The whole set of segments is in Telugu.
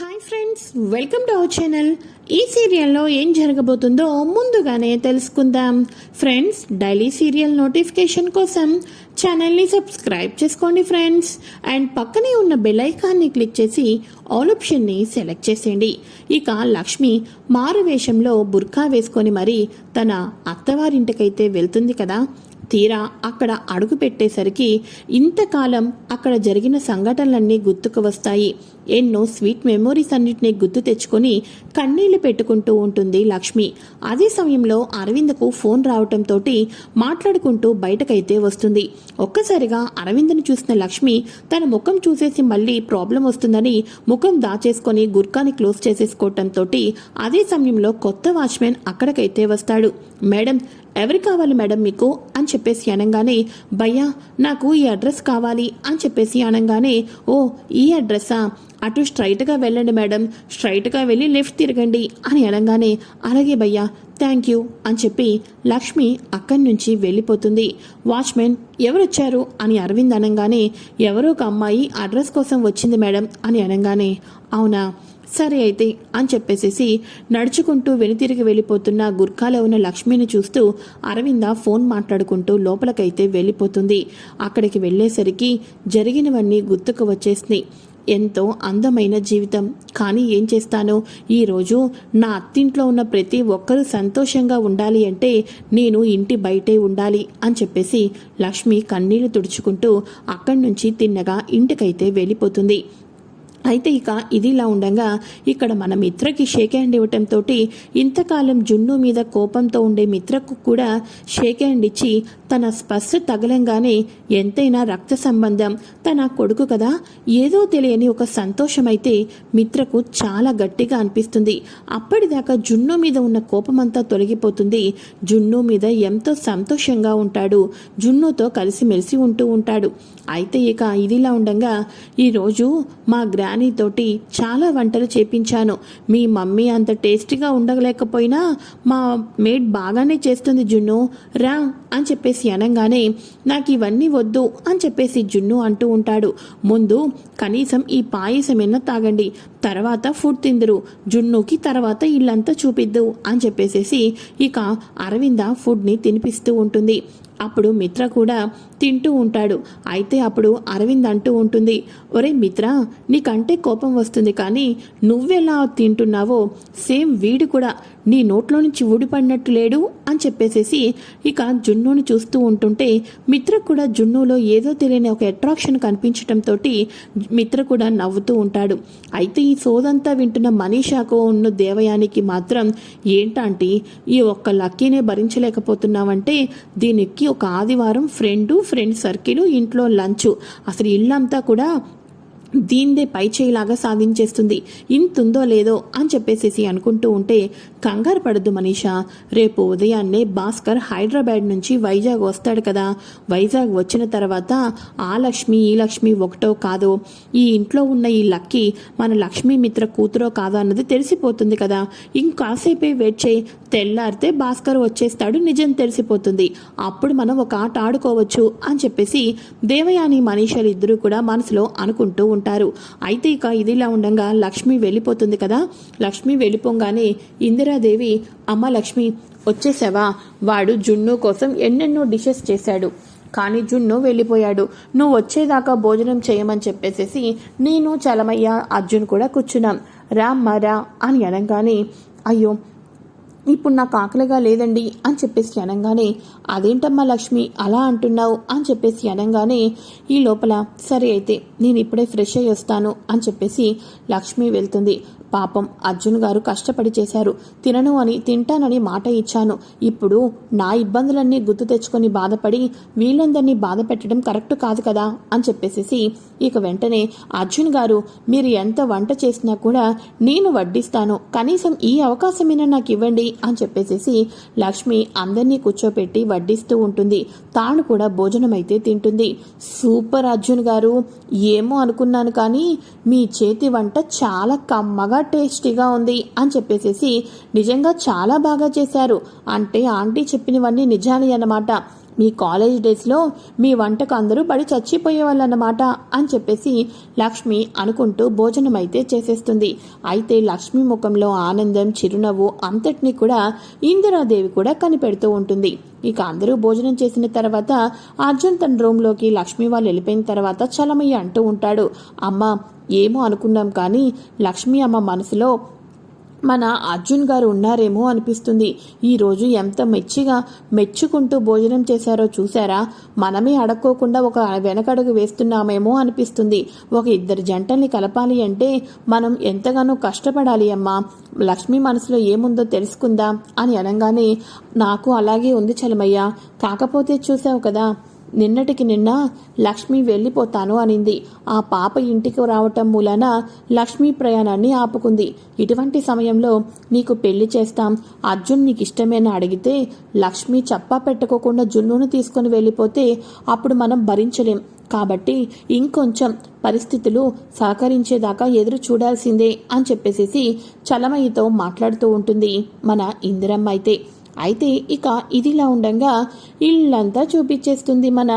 Hi friends welcome to our channel ఈ సీరియల్లో ఏం జరగబోతుందో ముందుగానే తెలుసుకుందాం. ఫ్రెండ్స్ డైలీ సీరియల్ నోటిఫికేషన్ కోసం ఛానల్ని సబ్స్క్రైబ్ చేసుకోండి ఫ్రెండ్స్ అండ్ పక్కనే ఉన్న బెల్ ఐకాన్ని క్లిక్ చేసి ఆల్ ఆప్షన్ని సెలెక్ట్ చేసేయండి. ఇక లక్ష్మి మారు వేషంలో బుర్కా వేసుకొని మరి తన అత్తవారింటికైతే వెళ్తుంది కదా. తీరా అక్కడ అడుగు పెట్టేసరికి ఇంతకాలం అక్కడ జరిగిన సంఘటనలన్నీ గుర్తుకు వస్తాయి. ఎన్నో స్వీట్ మెమోరీస్ అన్నిటినీ గుర్తు తెచ్చుకొని కన్నీళ్ళు పెట్టుకుంటూ ఉంటుంది లక్ష్మి. అదే సమయంలో అరవింద్కు ఫోన్ రావటంతో మాట్లాడుకుంటూ బయటకైతే వస్తుంది. ఒక్కసారిగా అరవింద్ను చూసిన లక్ష్మి తన ముఖం చూసేసి మళ్ళీ ప్రాబ్లం వస్తుందని ముఖం దాచేసుకొని గుర్కాని క్లోజ్ చేసేసుకోవటంతో అదే సమయంలో కొత్త వాచ్మెన్ అక్కడికైతే వస్తాడు. మేడం ఎవరు కావాలి మేడం మీకు? అని చెప్పేసి అనగానే భయ్యా నాకు ఈ అడ్రస్ కావాలి అని చెప్పేసి అనగానే ఓ ఈ అడ్రస్సా అటు స్ట్రైట్గా వెళ్ళండి మేడం స్ట్రైట్గా వెళ్ళి లెఫ్ట్ తిరగండి అని అనగానే అలాగే భయ్యా థ్యాంక్ యూ అని చెప్పి లక్ష్మి అక్కడి నుంచి వెళ్ళిపోతుంది. వాచ్మెన్ ఎవరొచ్చారు? అని అరవింద్ అనగానే ఎవరో ఒక అమ్మాయి అడ్రస్ కోసం వచ్చింది మేడం అని అనగానే అవునా? సరే అయితే అని చెప్పేసేసి నడుచుకుంటూ వెనుతిరిగి వెళ్ళిపోతున్న గుర్ఖాలో ఉన్న లక్ష్మిని చూస్తూ అరవింద ఫోన్ మాట్లాడుకుంటూ లోపలికైతే వెళ్ళిపోతుంది. అక్కడికి వెళ్ళేసరికి జరిగినవన్నీ గుర్తుకు వచ్చేసినాయి. ఎంతో అందమైన జీవితం. కానీ ఏం చేస్తాను? ఈరోజు నా అత్తింట్లో ఉన్న ప్రతి ఒక్కరూ సంతోషంగా ఉండాలి అంటే నేను ఇంటి బయటే ఉండాలి అని చెప్పేసి లక్ష్మి కన్నీళ్ళు తుడుచుకుంటూ అక్కడి నుంచి తిన్నగా ఇంటికైతే వెళ్ళిపోతుంది. అయితే ఇక ఇది ఇలా ఉండగా ఇక్కడ మన మిత్రకి షేక్ హ్యాండ్ ఇవ్వటంతో ఇంతకాలం జున్ను మీద కోపంతో ఉండే మిత్రకు కూడా షేక్ హ్యాండ్ ఇచ్చి తన స్పర్శ తగలంగానే ఎంతైనా రక్త సంబంధం తన కొడుకు కదా? ఏదో తెలియని ఒక సంతోషమైతే మిత్రకు చాలా గట్టిగా అనిపిస్తుంది. అప్పటిదాకా జున్ను మీద ఉన్న కోపమంతా తొలగిపోతుంది. జున్ను మీద ఎంతో సంతోషంగా ఉంటాడు. జున్నుతో కలిసిమెలిసి ఉంటూ ఉంటాడు. అయితే ఇక ఇదిలా ఉండగా ఈరోజు మా గ్రా తోటి చాలా వంటలు చేపించాను. మీ మమ్మీ అంత టేస్టీగా ఉండలేకపోయినా మా మేడ్ బాగానే చేస్తుంది జున్ను. రా అని చెప్పేసి అనగానే నాకు ఇవన్నీ వద్దు అని చెప్పేసి జున్ను అంటూ ఉంటాడు. ముందు కనీసం ఈ పాయసమైనా తాగండి. తర్వాత ఫుడ్ తిందురు. జున్నుకి తర్వాత ఇల్లంతా చూపిద్దు అని చెప్పేసేసి ఇక అరవింద ఫుడ్ని తినిపిస్తూ ఉంటుంది. అప్పుడు మిత్ర కూడా తింటూ ఉంటాడు. అయితే అప్పుడు అరవింద్ అంటూ ఉంటుంది ఒరే మిత్ర నీకంటే కోపం వస్తుంది కానీ నువ్వెలా తింటున్నావో సేమ్ వీడు కూడా నీ నోట్లో నుంచి ఊడిపడినట్టు లేడు అని చెప్పేసేసి ఇక జున్నుని చూస్తూ ఉంటుంటే మిత్ర కూడా జున్నులో ఏదో తెలియని ఒక అట్రాక్షన్ కనిపించడంతో మిత్ర కూడా నవ్వుతూ ఉంటాడు. అయితే ఈ సోదంతా వింటున్న మనీషాకు ఉన్న దేవయానికి మాత్రం ఏంటంటే ఈ ఒక్క లక్కీనే భరించలేకపోతున్నావంటే దీనికి ఒక ఆదివారం ఫ్రెండు ఫ్రెండ్ సర్కిల్ ఇంట్లో లంచ్. అసలు ఇల్లంతా కూడా దీందే పై చేయిలాగా సాధించేస్తుంది. ఇంతుందో లేదో అని చెప్పేసేసి అనుకుంటూ ఉంటే కంగారు పడద్దు మనీషా. రేపు ఉదయాన్నే భాస్కర్ హైదరాబాద్ నుంచి వైజాగ్ వస్తాడు కదా. వైజాగ్ వచ్చిన తర్వాత ఆ లక్ష్మి ఈ లక్ష్మి ఒకటో కాదో ఈ ఇంట్లో ఉన్న ఈ లక్కీ మన లక్ష్మీ మిత్ర కూతురో కాదో అన్నది తెలిసిపోతుంది కదా. ఇంకాసేపే వెయిట్ చేయి. తెల్లారితే భాస్కర్ వచ్చేస్తాడు నిజం తెలిసిపోతుంది. అప్పుడు మనం ఒక ఆట ఆడుకోవచ్చు అని చెప్పేసి దేవయాని మనీషాలు ఇద్దరూ కూడా మనసులో అనుకుంటూ ఉంటారు. అయితే ఇక ఇదిలా ఉండగా లక్ష్మి వెళ్ళిపోతుంది కదా. లక్ష్మి వెళ్ళిపోగానే ఇందిరాదేవి అమ్మ లక్ష్మి వచ్చేసావా? వాడు జున్ను కోసం ఎన్నెన్నో డిషెస్ చేశాడు. కానీ జున్ను వెళ్ళిపోయాడు. నువ్వు వచ్చేదాకా భోజనం చేయమని చెప్పేసేసి నేను చలమయ్య అర్జున్ కూడా కూర్చున్నాం. రా రా అని అనగానే అయ్యో ఇప్పుడు నాకు ఆకలిగా లేదండి అని చెప్పేసి అనగానే అదేంటమ్మా లక్ష్మి అలా అంటున్నావు? అని చెప్పేసి అనగానే ఈ లోపల సరే అయితే నేను ఇప్పుడే ఫ్రెష్ అయ్యి వస్తాను అని చెప్పేసి లక్ష్మి వెళ్తుంది. పాపం అర్జున్ గారు కష్టపడి చేశారు. తినను అని తింటానని మాట ఇచ్చాను. ఇప్పుడు నా ఇబ్బందులన్నీ గుర్తు తెచ్చుకొని బాధపడి వీళ్ళందరినీ బాధ పెట్టడం కరెక్ట్ కాదు కదా అని చెప్పేసేసి ఇక వెంటనే అర్జున్ గారు మీరు ఎంత వంట చేసినా కూడా నేను వడ్డిస్తాను. కనీసం ఈ అవకాశమైనా నాకు ఇవ్వండి అని చెప్పేసేసి లక్ష్మి అందరినీ కూర్చోపెట్టి వడ్డిస్తూ ఉంటుంది. తాను కూడా భోజనం అయితే తింటుంది. సూపర్ అర్జున్ గారు ఏమో అనుకున్నాను కానీ మీ చేతి వంట చాలా కమ్మగా టేస్టీగా ఉంది అని చెప్పేసేసి నిజంగా చాలా బాగా చేశారు. అంటే ఆంటీ చెప్పినవన్నీ నిజాలి అన్నమాట. మీ కాలేజ్ డేస్లో మీ వంటకు అందరూ పడి చచ్చిపోయేవాళ్ళన్నమాట అని చెప్పేసి లక్ష్మి అనుకుంటూ భోజనం అయితే చేసేస్తుంది. అయితే లక్ష్మి ముఖంలో ఆనందం చిరునవ్వు అంతటినీ కూడా ఇందిరాదేవి కూడా కనిపెడుతూ ఉంటుంది. ఇక అందరూ భోజనం చేసిన తర్వాత అర్జున్ తన రూమ్లోకి లక్ష్మి వాళ్ళు వెళ్ళిపోయిన తర్వాత చలమయ్య అంటూ ఉంటాడు. అమ్మ ఏమో అనుకున్నాం కానీ లక్ష్మి అమ్మ మనసులో మన అర్జున్ గారు ఉన్నారేమో అనిపిస్తుంది. ఈరోజు ఎంత మెచ్చిగా మెచ్చుకుంటూ భోజనం చేశారో చూసారా మనమే అడక్కోకుండా ఒక వెనకడుగు వేస్తున్నామేమో అనిపిస్తుంది. ఒక ఇద్దరు జంటల్ని కలపాలి అంటే మనం ఎంతగానో కష్టపడాలి అమ్మా. లక్ష్మి మనసులో ఏముందో తెలుసుకుందాం అని అనగానే నాకు అలాగే ఉంది చలమయ్య. కాకపోతే చూసావు కదా నిన్నటికి నిన్న లక్ష్మి వెళ్ళిపోతాను అనింది. ఆ పాప ఇంటికి రావటం మూలాన లక్ష్మి ప్రయాణాన్ని ఆపుకుంది. ఇటువంటి సమయంలో నీకు పెళ్ళి చేస్తాం. అర్జున్ నీకు ఇష్టమేనా అడిగితే లక్ష్మి చప్పా పెట్టుకోకుండా జున్నును తీసుకొని వెళ్ళిపోతే అప్పుడు మనం భరించలేం. కాబట్టి ఇంకొంచెం పరిస్థితులు సహకరించేదాకా ఎదురు చూడాల్సిందే అని చెప్పేసేసి చలమయ్యతో మాట్లాడుతూ ఉంటుంది మన ఇందిరమ్మ అయితే. అయితే ఇక ఇదిలా ఉండగా ఇల్లంతా చూపించేస్తుంది మన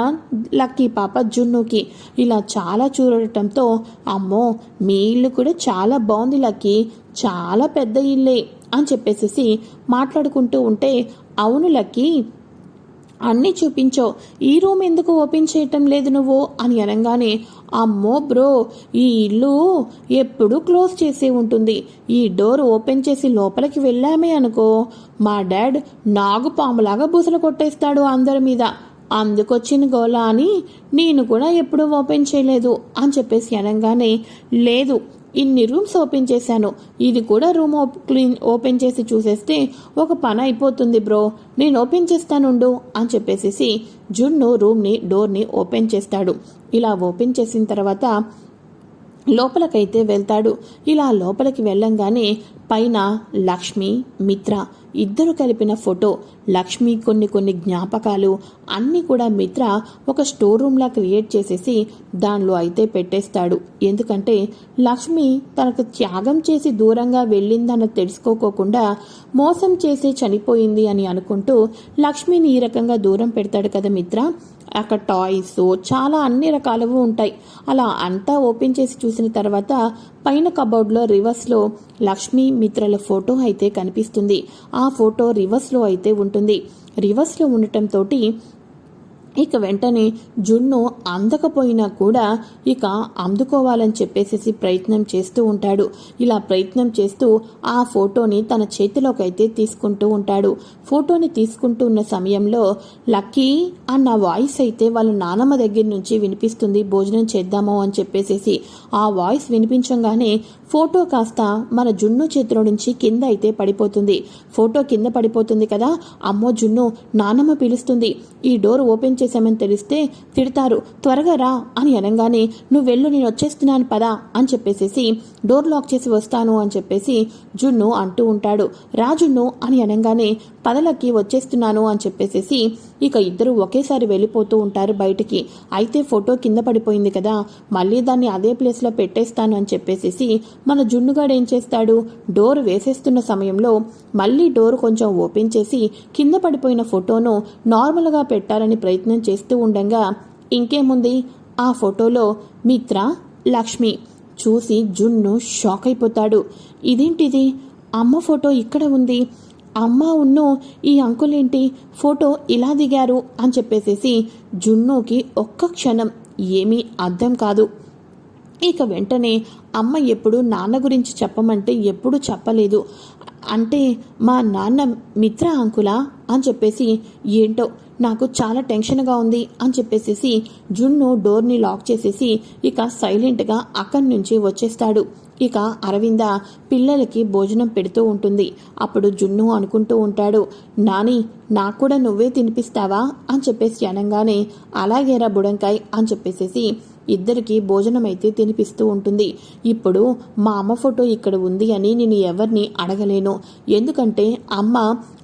లక్కీ పాప జున్నుకి. ఇలా చాలా చూడటంతో అమ్మో మీ ఇల్లు కూడా చాలా బాగుంది లక్కీ చాలా పెద్ద ఇల్లే అని చెప్పేసేసి మాట్లాడుకుంటూ ఉంటే అవును లక్కీ అన్నీ చూపించో. ఈ రూమ్ ఎందుకు ఓపెన్ చేయటం లేదు నువ్వు? అని అనగానే అమ్మో బ్రో ఈ ఇల్లు ఎప్పుడూ క్లోజ్ చేసే ఉంటుంది. ఈ డోర్ ఓపెన్ చేసి లోపలికి వెళ్ళామే అనుకో. మా డాడ్ నాగుపాములాగా బూసలు కొట్టేస్తాడు అందరి మీద. అందుకొచ్చిన గోలా అని నేను కూడా ఎప్పుడూ ఓపెన్ చేయలేదు అని చెప్పేసి అనగానే లేదు ఇన్ని రూమ్స్ ఓపెన్ చేశాను. ఇది కూడా రూమ్ క్లీన్ ఓపెన్ చేసి చూసేస్తే ఒక పని అయిపోతుంది బ్రో. నేను ఓపెన్ చేస్తానుండు అని చెప్పేసి జున్ను రూమ్ని డోర్ని ఓపెన్ చేస్తాడు. ఇలా ఓపెన్ చేసిన తర్వాత లోపలకైతే వెళ్తాడు. ఇలా లోపలికి వెళ్ళంగానే పైన లక్ష్మి మిత్ర ఇద్దరు కలిపిన ఫోటో లక్ష్మి కొన్ని కొన్ని జ్ఞాపకాలు అన్నీ కూడా మిత్ర ఒక స్టోర్ రూమ్లా క్రియేట్ చేసేసి దానిలో అయితే పెట్టేస్తాడు. ఎందుకంటే లక్ష్మి తనకు త్యాగం చేసి దూరంగా వెళ్ళిందని తెలుసుకోకోకుండా మోసం చేసి చనిపోయింది అని అనుకుంటూ లక్ష్మిని ఈ రకంగా దూరం పెడతాడు కదా మిత్ర? అక్కడ టాయ్స్ చాలా అన్ని రకాలవి ఉంటాయి. అలా అంతా ఓపెన్ చేసి చూసిన తర్వాత పైన కబోర్డ్లో రివర్స్లో లక్ష్మి మిత్రల ఫోటో అయితే కనిపిస్తుంది. ఆ ఫోటో రివర్స్లో అయితే ఉంటుంది. రివర్స్లో ఉండటంతో ఇక వెంటనే జున్ను అందకపోయినా కూడా ఇక అందుకోవాలని చెప్పేసి ప్రయత్నం చేస్తూ ఉంటాడు. ఇలా ప్రయత్నం చేస్తూ ఆ ఫోటోని తన చేతిలోకి అయితే తీసుకుంటూ ఉంటాడు. ఫోటోని తీసుకుంటూ ఉన్న సమయంలో లక్కీ అన్న వాయిస్ అయితే వాళ్ళ నానమ్మ దగ్గర నుంచి వినిపిస్తుంది. భోజనం చేద్దామో అని చెప్పేసేసి ఆ వాయిస్ వినిపించగానే ఫోటో కాస్త మన జున్ను చేతిలో నుంచి కింద అయితే పడిపోతుంది. ఫోటో కింద పడిపోతుంది కదా? అమ్మో జున్ను నానమ్మ పిలుస్తుంది. ఈ డోర్ ఓపెన్ చేశామని తెలిస్తే తిడతారు. త్వరగా రా అని అనగానే నువ్వు వెళ్ళు నేను వచ్చేస్తున్నాను పదా అని చెప్పేసేసి డోర్ లాక్ చేసి వస్తాను అని చెప్పేసి జున్ను అంటూ ఉంటాడు. రాజున్ను అని అనగానే పదలకి వచ్చేస్తున్నాను అని చెప్పేసేసి ఇక ఇద్దరు ఒకేసారి వెళ్ళిపోతూ ఉంటారు బయటికి. అయితే ఫోటో కింద పడిపోయింది కదా మళ్ళీ దాన్ని అదే ప్లేస్లో పెట్టేస్తాను అని చెప్పేసేసి మన జున్నుగాడు ఏం చేస్తాడు? డోర్ వేసేస్తున్న సమయంలో మళ్ళీ డోర్ కొంచెం ఓపెన్ చేసి కింద పడిపోయిన ఫోటోను నార్మల్గా పెట్టాలని ప్రయత్నం చేస్తూ ఉండగా ఇంకేముంది? ఆ ఫోటోలో మిత్ర లక్ష్మి చూసి జున్ను షాక్ అయిపోతాడు. ఇదేంటిది? అమ్మ ఫోటో ఇక్కడ ఉంది. అమ్మ ఉన్ను ఈ అంకులేంటి? ఫోటో ఇలా దిగారు అని చెప్పేసేసి జున్నుకి ఒక్క క్షణం ఏమీ అర్థం కాదు. ఇక వెంటనే అమ్మ ఎప్పుడు నాన్న గురించి చెప్పమంటే ఎప్పుడు చెప్పలేదు. అంటే మా నాన్న మిత్ర అంకులా? అని చెప్పేసి ఏంటో నాకు చాలా టెన్షన్గా ఉంది అని చెప్పేసేసి జున్ను డోర్ని లాక్ చేసేసి ఇక సైలెంట్గా అక్కడి నుంచి వచ్చేస్తాడు. ఇక అరవింద పిల్లలకి భోజనం పెడుతూ ఉంటుంది. అప్పుడు జున్ను అనుకుంటూ ఉంటాడు నాని నాకు కూడా నువ్వే తినిపిస్తావా? అని చెప్పేసి అనగానే అలాగేరా బుడంకాయ్ అని చెప్పేసేసి ఇద్దరికి భోజనం అయితే తినిపిస్తూ ఉంటుంది. ఇప్పుడు మా అమ్మ ఫోటో ఇక్కడ ఉంది అని నేను ఎవరిని అడగలేను. ఎందుకంటే అమ్మ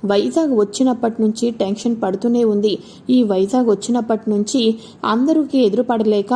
వైజాగ్ వచ్చినప్పటి నుంచి టెన్షన్ పడుతూనే ఉంది. ఈ వైజాగ్ వచ్చినప్పటి నుంచి అందరికీ ఎదురుపడలేక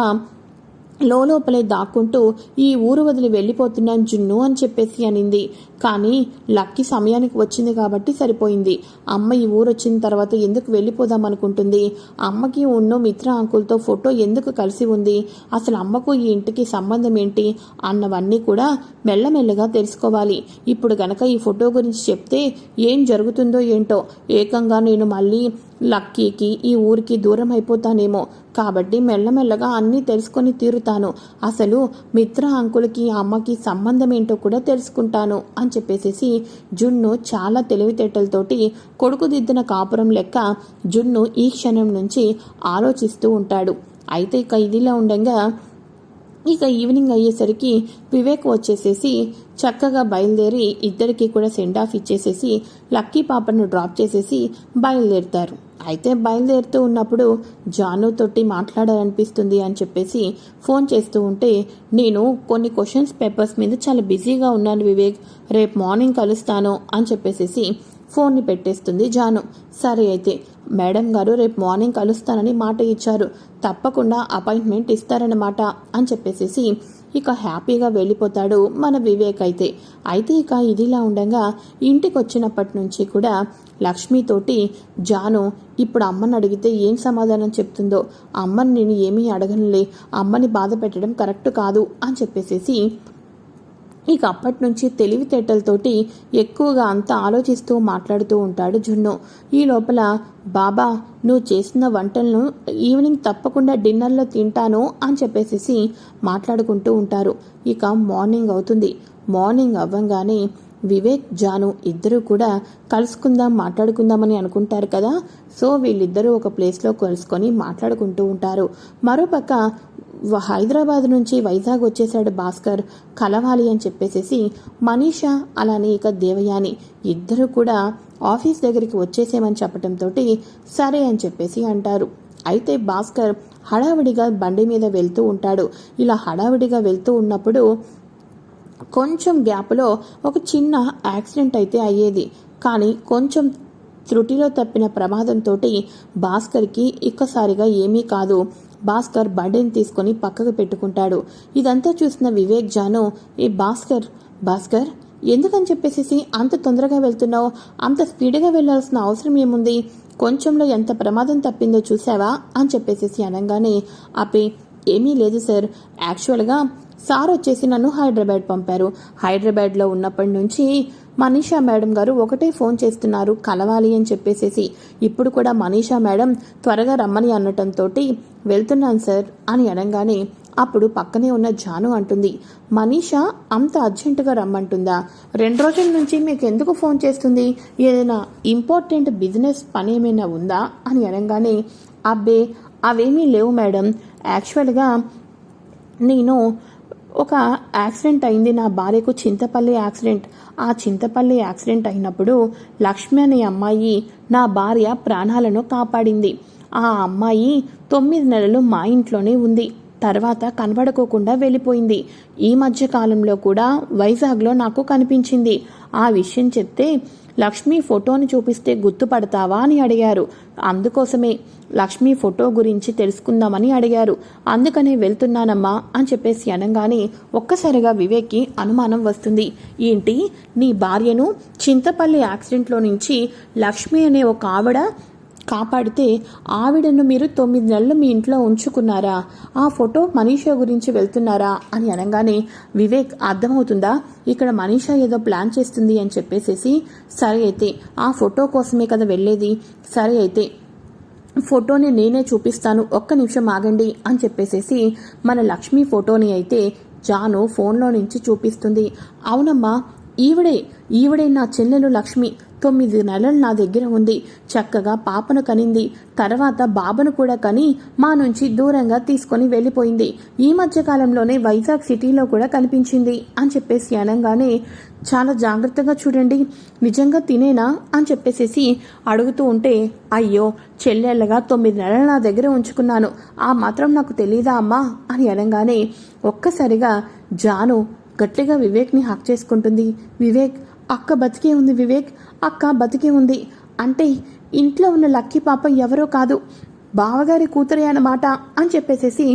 లోపలే దాక్కుంటూ ఈ ఊరు వదిలి వెళ్ళిపోతున్నాను జున్ను అని చెప్పేసి అనింది. కానీ లక్కీ సమయానికి వచ్చింది కాబట్టి సరిపోయింది. అమ్మ ఈ ఊరు వచ్చిన తర్వాత ఎందుకు వెళ్ళిపోదాం అనుకుంటుంది? అమ్మకి ఉన్న మిత్ర అంకుల్తో ఫోటో ఎందుకు కలిసి ఉంది? అసలు అమ్మకు ఈ ఇంటికి సంబంధం ఏంటి? అన్నవన్నీ కూడా మెల్లమెల్లగా తెలుసుకోవాలి. ఇప్పుడు గనక ఈ ఫోటో గురించి చెప్తే ఏం జరుగుతుందో ఏంటో? ఏకంగా నేను మళ్ళీ లక్కీకి ఈ ఊరికి దూరం అయిపోతానేమో. కాబట్టి మెల్లమెల్లగా అన్నీ తెలుసుకొని తీరుతాను. అసలు మిత్ర అంకులకి అమ్మకి సంబంధం ఏంటో కూడా తెలుసుకుంటాను. అని చెప్పేసేసి జున్ను చాలా తెలివితేటలతోటి కొడుకు దిద్దిన కాపురం లెక్క జున్ను ఈ క్షణం నుంచి ఆలోచిస్తూ ఉంటాడు. అయితే ఇక ఇదిలా ఉండగా ఇక ఈవినింగ్ అయ్యేసరికి వివేక్ వచ్చేసేసి చక్కగా బయలుదేరి ఇద్దరికి కూడా సెండ్ ఆఫ్ ఇచ్చేసేసి లక్కీ పాపను డ్రాప్ చేసేసి బయలుదేరుతారు. అయితే బయలుదేరుతూ ఉన్నప్పుడు జాను తోటి మాట్లాడాలనిపిస్తుంది అని చెప్పేసి ఫోన్ చేస్తూ ఉంటే నేను కొన్ని క్వశ్చన్స్ పేపర్స్ మీద చాలా బిజీగా ఉన్నాను వివేక్. రేపు మార్నింగ్ కలుస్తాను అని చెప్పేసేసి ఫోన్ని పెట్టేస్తుంది జాను. సరే అయితే మేడం గారు రేపు మార్నింగ్ కలుస్తానని మాట ఇచ్చారు. తప్పకుండా అపాయింట్మెంట్ ఇస్తారన్నమాట అని చెప్పేసేసి ఇక హ్యాపీగా వెళ్ళిపోతాడు మన వివేక్ అయితే. అయితే ఇక ఇదిలా ఉండగా ఇంటికి వచ్చినప్పటి నుంచి కూడా లక్ష్మితోటి జాను ఇప్పుడు అమ్మని అడిగితే ఏం సమాధానం చెప్తుందో? అమ్మని నేను ఏమీ అడగనులే. అమ్మని బాధ పెట్టడం కరెక్ట్ కాదు అని చెప్పేసేసి ఇక అప్పటి నుంచి తెలివితేటలతోటి ఎక్కువగా అంతా ఆలోచిస్తూ మాట్లాడుతూ ఉంటాడు జున్ను. ఈ లోపల బాబా నువ్వు చేసిన వంటలను ఈవినింగ్ తప్పకుండా డిన్నర్లో తింటాను అని చెప్పేసి మాట్లాడుకుంటూ ఉంటారు. ఇక మార్నింగ్ అవుతుంది. మార్నింగ్ అవ్వంగానే వివేక్ జాను ఇద్దరూ కూడా కలుసుకుందాం మాట్లాడుకుందామని అనుకుంటారు కదా? సో వీళ్ళిద్దరూ ఒక ప్లేస్లో కలుసుకొని మాట్లాడుకుంటూ ఉంటారు. మరోపక్క హైదరాబాద్ నుంచి వైజాగ్ వచ్చేసాడు భాస్కర్. కలవాలి అని చెప్పేసేసి మనీషా అలానే ఇక దేవయాని ఇద్దరు కూడా ఆఫీస్ దగ్గరికి వచ్చేసేమని చెప్పడంతో సరే అని చెప్పేసి అంటారు. అయితే భాస్కర్ హడావిడిగా బండి మీద వెళ్తూ ఉంటాడు. ఇలా హడావిడిగా వెళ్తూ ఉన్నప్పుడు కొంచెం గ్యాప్లో ఒక చిన్న యాక్సిడెంట్ అయితే అయ్యేది. కానీ కొంచెం త్రుటిలో తప్పిన ప్రమాదంతో భాస్కర్కి ఒక్కసారిగా ఏమీ కాదు. భాస్కర్ బండిని తీసుకొని పక్కకు పెట్టుకుంటాడు. ఇదంతా చూసిన వివేక్ జాను ఏ భాస్కర్ భాస్కర్ ఎందుకని చెప్పేసి అంత తొందరగా వెళ్తున్నావు? అంత స్పీడ్గా వెళ్ళాల్సిన అవసరం ఏముంది? కొంచెంలో ఎంత ప్రమాదం తప్పిందో చూసావా? అని చెప్పేసి అనగానే ఆపే ఏమీ లేదు సార్. యాక్చువల్గా సార్ వచ్చేసి నన్ను హైదరాబాద్ పంపారు. హైదరాబాద్లో ఉన్నప్పటి నుంచి మనీషా మేడం గారు ఒకటే ఫోన్ చేస్తున్నారు కలవాలి అని చెప్పేసేసి. ఇప్పుడు కూడా మనీషా మేడం త్వరగా రమ్మని అనటంతో వెళ్తున్నాను సార్ అని అనగానే అప్పుడు పక్కనే ఉన్న జాను అంటుంది మనీషా అంత అర్జెంటుగా రమ్మంటుందా? రెండు రోజుల నుంచి మీకు ఎందుకు ఫోన్ చేస్తుంది? ఏదైనా ఇంపార్టెంట్ బిజినెస్ పని ఏమైనా ఉందా? అని అనగానే అబ్బే అవేమీ లేవు మేడం. యాక్చువల్గా నేను ఒక యాక్సిడెంట్ అయింది. నా భార్యకు చింతపల్లి యాక్సిడెంట్. ఆ చింతపల్లి యాక్సిడెంట్ అయినప్పుడు లక్ష్మి అనే అమ్మాయి నా భార్య ప్రాణాలను కాపాడింది. ఆ అమ్మాయి తొమ్మిది నెలలు మా ఇంట్లోనే ఉంది. తర్వాత కనబడుకోకుండా వెళ్ళిపోయింది. ఈ మధ్య కాలంలో కూడా వైజాగ్లో నాకు కనిపించింది. ఆ విషయం చెప్తే లక్ష్మి ఫోటోని చూపిస్తే గుర్తుపడతావా అని అడిగారు. అందుకోసమే లక్ష్మి ఫోటో గురించి తెలుసుకుందామని అడిగారు. అందుకనే వెళ్తున్నానమ్మా అని చెప్పేసి అనగానే ఒక్కసారిగా వివేక్కి అనుమానం వస్తుంది. ఏంటి? నీ భార్యను చింతపల్లి యాక్సిడెంట్లో నుంచి లక్ష్మి అనే ఒక ఆవిడ కాపాడితే ఆవిడను మీరు తొమ్మిది నెలలు మీ ఇంట్లో ఉంచుకున్నారా? ఆ ఫోటో మనీషా గురించి వెళ్తున్నారా? అని అనగానే వివేక్ అర్థమవుతుందా? ఇక్కడ మనీషా ఏదో ప్లాన్ చేస్తుంది అని చెప్పేసేసి సరే అయితే ఆ ఫోటో కోసమే కదా వెళ్ళేది. సరే అయితే ఫోటోని నేనే చూపిస్తాను ఒక్క నిమిషం ఆగండి అని చెప్పేసేసి మన లక్ష్మి ఫోటోని అయితే జాను ఫోన్లో నుంచి చూపిస్తుంది. అవునమ్మా ఈవిడే ఈవిడే నా చెల్లెలు లక్ష్మి. తొమ్మిది నెలలు నా దగ్గర ఉంది. చక్కగా పాపను కనింది. తర్వాత బాబను కూడా కని మా నుంచి దూరంగా తీసుకొని వెళ్ళిపోయింది. ఈ మధ్యకాలంలోనే వైజాగ్ సిటీలో కూడా కనిపించింది అని చెప్పేసి అనగానే చాలా జాగ్రత్తగా చూడండి. నిజంగా తినేనా? అని చెప్పేసేసి అడుగుతూ ఉంటే అయ్యో చెల్లెళ్ళగా తొమ్మిది నెలలు నా దగ్గర ఉంచుకున్నాను. ఆ మాత్రం నాకు తెలీదా అమ్మా? అని అనగానే ఒక్కసారిగా జాను గట్టిగా వివేక్ని హక్ చేసుకుంటుంది. వివేక్ అక్క బతికే ఉంది వివేక్. అక్క బతికే ఉంది. అంటే ఇంట్లో ఉన్న లక్కీ పాప ఎవరో కాదు. బావగారి కూతురే అన్నమాట అని చెప్పేసేసి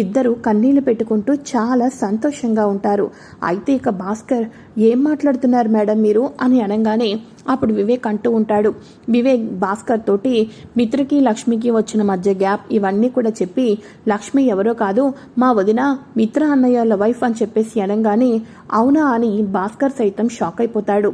ఇద్దరు కన్నీళ్ళు పెట్టుకుంటూ చాలా సంతోషంగా ఉంటారు. అయితే ఇక భాస్కర్ ఏం మాట్లాడుతున్నారు మేడం మీరు అని అనగానే అప్పుడు వివేక్ అంటూ ఉంటాడు. వివేక్ భాస్కర్ తోటి మిత్రకి లక్ష్మికి వచ్చిన మధ్య గ్యాప్ ఇవన్నీ కూడా చెప్పి లక్ష్మి ఎవరో కాదు మా వదిన మిత్ర అన్నయ్యల వైఫ్ అని చెప్పేసి అనగానే అవునా అని భాస్కర్ సైతం షాక్ అయిపోతాడు.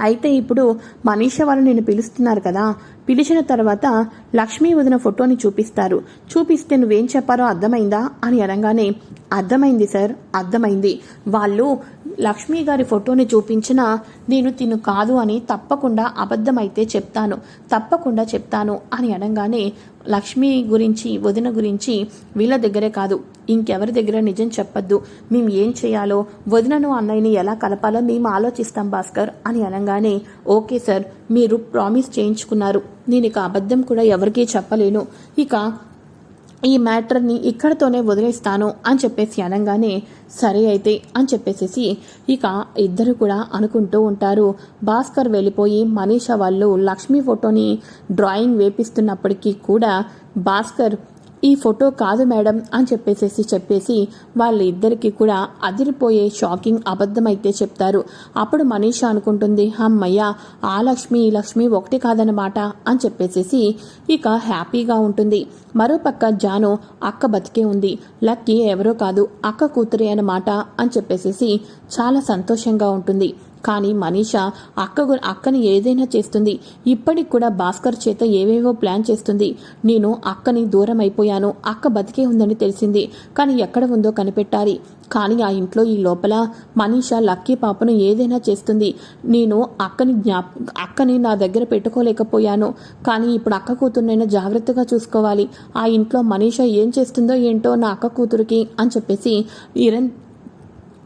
అయితే ఇప్పుడు మనీష వాళ్ళు నేను పిలుస్తున్నారు కదా. పిలిచిన తర్వాత లక్ష్మీ వదిన ఫోటోని చూపిస్తారు. చూపిస్తే నువ్వేం చెప్పారో అర్థమైందా? అని అనగానే అర్థమైంది సార్ అర్థమైంది. వాళ్ళు లక్ష్మీ గారి ఫోటోని చూపించినా నేను తిను కాదు అని తప్పకుండా అబద్ధమైతే చెప్తాను తప్పకుండా చెప్తాను అని అనగానే లక్ష్మి గురించి వదిన గురించి వీళ్ళ దగ్గరే కాదు. ఇంకెవరి దగ్గర నిజం చెప్పొద్దు. మేము ఏం చేయాలో వదినను అన్నయ్యని ఎలా కలపాలో మేము ఆలోచిస్తాం భాస్కర్ అని అనగానే ఓకే సార్ మీరు ప్రామిస్ చేయించుకున్నారు. నేను ఇక అబద్ధం కూడా ఎవరికీ చెప్పలేను. ఇక ఈ మ్యాటర్ని ఇక్కడతోనే వదిలేస్తాను అని చెప్పేసి అనగానే సరే అయితే అని చెప్పేసేసి ఇక ఇద్దరు కూడా అనుకుంటూ ఉంటారు. భాస్కర్ వెళ్ళిపోయి మనీషా వాళ్ళు లక్ష్మీ ఫోటోని డ్రాయింగ్ వేపిస్తున్నప్పటికీ కూడా భాస్కర్ ఈ ఫోటో కాదు మేడం అని చెప్పేసేసి చెప్పేసి వాళ్ళిద్దరికీ కూడా అదిరిపోయే షాకింగ్ అబద్ధమైతే చెప్తారు. అప్పుడు మనీషా అనుకుంటుంది అమ్మయ్య ఆ లక్ష్మి ఈ లక్ష్మి ఒకటి కాదనమాట అని చెప్పేసేసి ఇక హ్యాపీగా ఉంటుంది. మరోపక్క జాను అక్క బతికే ఉంది. లక్కీ ఎవరో కాదు అక్క కూతురే అన్నమాట అని చెప్పేసేసి చాలా సంతోషంగా ఉంటుంది. కానీ మనీష అక్క గు- అక్కని ఏదైనా చేస్తుంది. ఇప్పటికి కూడా భాస్కర్ చేత ఏవేవో ప్లాన్ చేస్తుంది. నేను అక్కని దూరం అయిపోయాను అక్క బతికే ఉందని తెలిసింది. కానీ ఎక్కడ ఉందో కనిపెట్టాలి. కానీ ఆ ఇంట్లో ఈ లోపల మనీష లక్కీ పాపను ఏదైనా చేస్తుంది. నేను అక్కని జ్ఞాప అక్కని నా దగ్గర పెట్టుకోలేకపోయాను. కానీ ఇప్పుడు అక్క కూతురునైనా జాగ్రత్తగా చూసుకోవాలి. ఆ ఇంట్లో మనీష ఏం చేస్తుందో ఏంటో నా అక్క కూతురికి అని చెప్పేసి ఇరణ్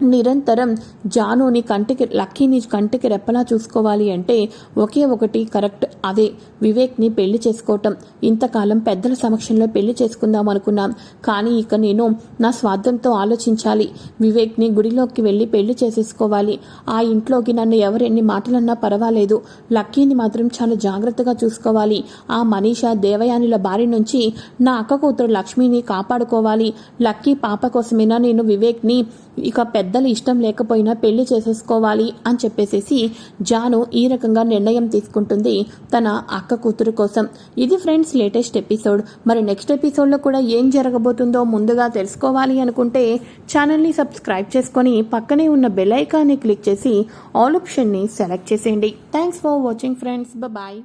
నిరంతరం జానుని కంటికి లక్కీని కంటికి రెప్పలా చూసుకోవాలి అంటే ఒకే ఒకటి కరెక్ట్. అదే వివేక్ని పెళ్ళి చేసుకోవటం. ఇంతకాలం పెద్దల సమక్షంలో పెళ్ళి చేసుకుందాం అనుకున్నాం. కానీ ఇక నేను నా స్వార్థంతో ఆలోచించాలి. వివేక్ని గుడిలోకి వెళ్ళి పెళ్ళి చేసేసుకోవాలి. ఆ ఇంట్లోకి నన్ను ఎవరెన్ని మాటలన్నా పర్వాలేదు. లక్కీని మాత్రం చాలా జాగ్రత్తగా చూసుకోవాలి. ఆ మనీషా దేవయానిల బారి నుంచి నా అక్క కూతురు లక్ష్మిని కాపాడుకోవాలి. లక్కీ పాప కోసమైనా నేను వివేక్ని ఇక పెద్దలు ఇష్టం లేకపోయినా పెళ్ళి చేసేసుకోవాలి అని చెప్పేసేసి జాను ఈ రకంగా నిర్ణయం తీసుకుంటుంది తన అక్క కూతురు కోసం. ఇది ఫ్రెండ్స్ లేటెస్ట్ ఎపిసోడ్. మరి నెక్స్ట్ ఎపిసోడ్లో కూడా ఏం జరగబోతుందో ముందుగా తెలుసుకోవాలి అనుకుంటే ఛానల్ని సబ్స్క్రైబ్ చేసుకొని పక్కనే ఉన్న బెల్ ఐకాన్ని క్లిక్ చేసి ఆల్ ఆప్షన్ని సెలెక్ట్ చేసేయండి. Thanks for watching friends. Bye